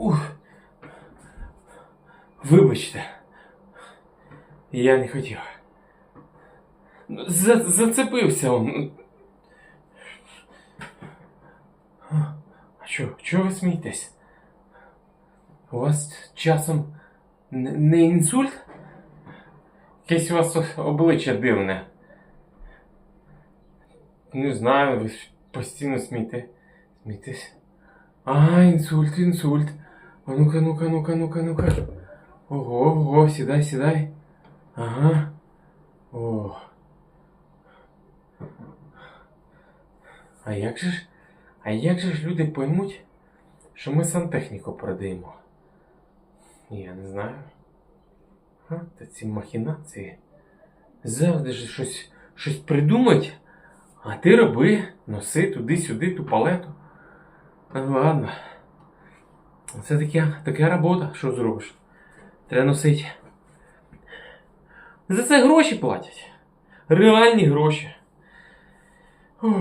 Ух. Вибачте. Я не хотів. За, зацепився он. А що, чого ви смієтесь? У вас часом не, не інсульт? Якесь у вас обличчя дивне. Не знаю, ви постійно смієте. Смієтесь. А, інсульт, інсульт. А ну-ка, ну-ка, ну-ка, ну-ка, ну-ка. Ого, ого, сідай, сідай. Ага. О. А як же ж, а як же ж люди поймуть, що ми сантехніку продаємо? Я не знаю. А, та ці махінації. Завжди ж щось, щось придумать, а ти роби, носи туди-сюди ту палету. Ну ладно. Це таке, така робота, що зробиш. Треба носити. За це гроші платять. Реальні гроші. Ой.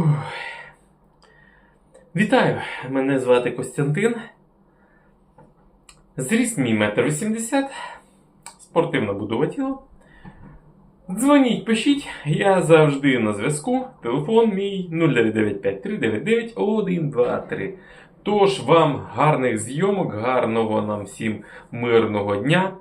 Вітаю! Мене звати Костянтин. Зріст мій метр вісімдесят. Спортивна будова тіла. Дзвоніть, пишіть, я завжди на зв'язку. Телефон мій 0955399123. Тож вам гарних зйомок, гарного нам всім мирного дня.